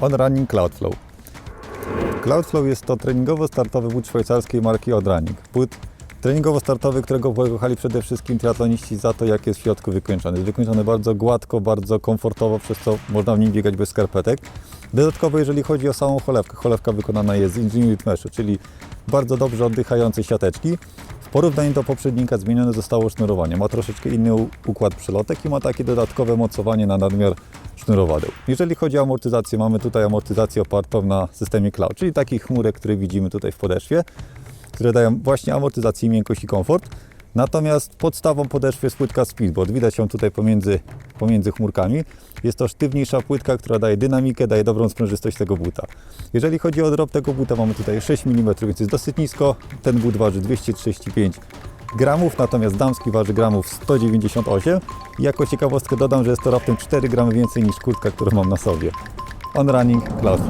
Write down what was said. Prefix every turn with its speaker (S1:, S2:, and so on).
S1: On Running Cloudflow. Cloudflow jest to treningowo-startowy but szwajcarskiej marki On Running. But treningowo-startowy, którego pokochali przede wszystkim triatloniści za to, jak jest w środku wykończony. Jest wykończony bardzo gładko, bardzo komfortowo, przez co można w nim biegać bez skarpetek. Dodatkowo, jeżeli chodzi o samą cholewkę, cholewka wykonana jest z Engineered Meshu, czyli bardzo dobrze oddychającej siateczki. W porównaniu do poprzednika zmienione zostało sznurowanie. Ma troszeczkę inny układ przelotek i ma takie dodatkowe mocowanie na nadmiar sznurowadeł. Jeżeli chodzi o amortyzację, mamy tutaj amortyzację opartą na systemie cloud, czyli takich chmurek, które widzimy tutaj w podeszwie, które dają właśnie amortyzację, miękkość i komfort. Natomiast podstawą podeszwy jest płytka Speedboard. Widać ją tutaj pomiędzy, pomiędzy chmurkami. Jest to sztywniejsza płytka, która daje dynamikę, daje dobrą sprężystość tego buta. Jeżeli chodzi o drop tego buta, mamy tutaj 6 mm, więc jest dosyć nisko. Ten but waży 235 gramów, natomiast damski waży gramów 198. I jako ciekawostkę dodam, że jest to raptem 4 gramy więcej niż kurtka, którą mam na sobie. On Running Cloud.